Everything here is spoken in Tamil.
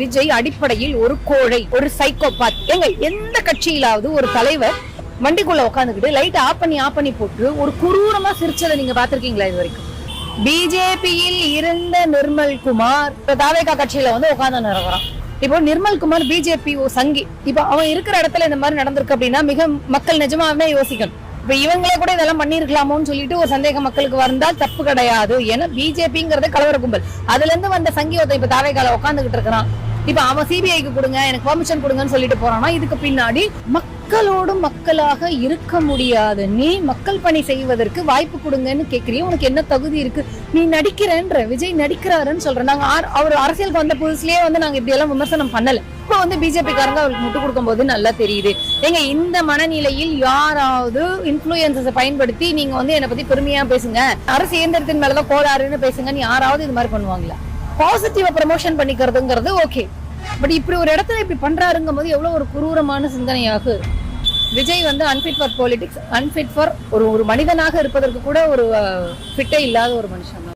விஜய் அடிப்படையில் ஒரு கோழை ஒரு சைக்கோபாத் எங்க எந்த கட்சியிலாவது ஒரு தலைவர் வண்டிக்குள்ள உட்காந்துக்கிட்டு லைட் ஆஃப் பண்ணி ஆஃப் பண்ணி போட்டு ஒரு குரூரமா சிரிச்சதை நீங்க பாத்திருக்கீங்களா இது வரைக்கும்? பிஜேபியில் இருந்த நிர்மல் குமார் இப்ப தாவேகா கட்சியில வந்து உட்கார்ந்து இருக்கிறான் இப்போ நிர்மல் குமார் பிஜேபி சங்கி. இப்போ அவன் இருக்கிற இடத்துல இந்த மாதிரி நடந்திருக்கு அப்படின்னா மிக மக்கள் நிஜமாவே யோசிக்கணும். இப்ப இவங்களே கூட இதெல்லாம் பண்ணிருக்கலாமோன்னு சொல்லிட்டு ஒரு சந்தேகம் மக்களுக்கு வந்தா தப்பு கிடையாது. ஏன்னா பிஜேபிங்கிறது கலவர கும்பல். அதுல இருந்து வந்த சங்கி ஒருத்தன் இப்ப தாவேகால உட்காந்துகிட்டு இருக்கிறான். இப்ப அவன் சிபிஐக்கு கொடுங்க எனக்கு பெர்மிஷன் கொடுங்கன்னு சொல்லிட்டு போறான்னா இதுக்கு பின்னாடி மக்களோடு மக்களாக இருக்க முடியாது. நீ மக்கள் பணி செய்வதற்கு வாய்ப்பு கொடுங்கன்னு கேக்குறிய உனக்கு என்ன தகுதி இருக்கு? நீ நடிக்கிறன்ற விஜய் நடிக்கிறாருன்னு சொல்றேன் நாங்க அவர் அரசியலுக்கு வந்த புதுசுலயே வந்து நாங்க இப்படி எல்லாம் விமர்சனம் பண்ணல. இப்ப வந்து பிஜேபி காரங்க அவருக்கு முட்டு கொடுக்கும் போது நல்லா தெரியுது. ஏங்க இந்த மனநிலையில் யாராவது இன்ஃபுளுசஸை பயன்படுத்தி நீங்க வந்து என்னை பத்தி பெருமையா பேசுங்க. அரசு இயந்திரத்தின் மேலதான் கோளாறுன்னு பேசுங்கன்னு யாராவது இது மாதிரி பண்ணுவாங்களா? பாசிட்டிவா ப்ரமோஷன் பண்ணிக்கிறதுங்கிறது ஓகே பட் இப்படி ஒரு இடத்துல இப்படி பண்றாருங்கும் போது எவ்வளவு ஒரு குரூரமான சிந்தனையாக. விஜய் வந்து unfit for politics unfit for ஒரு ஒரு மனிதனாக இருப்பதற்கு கூட ஒரு ஃபிட்டே இல்லாத ஒரு மனுஷன் தான்.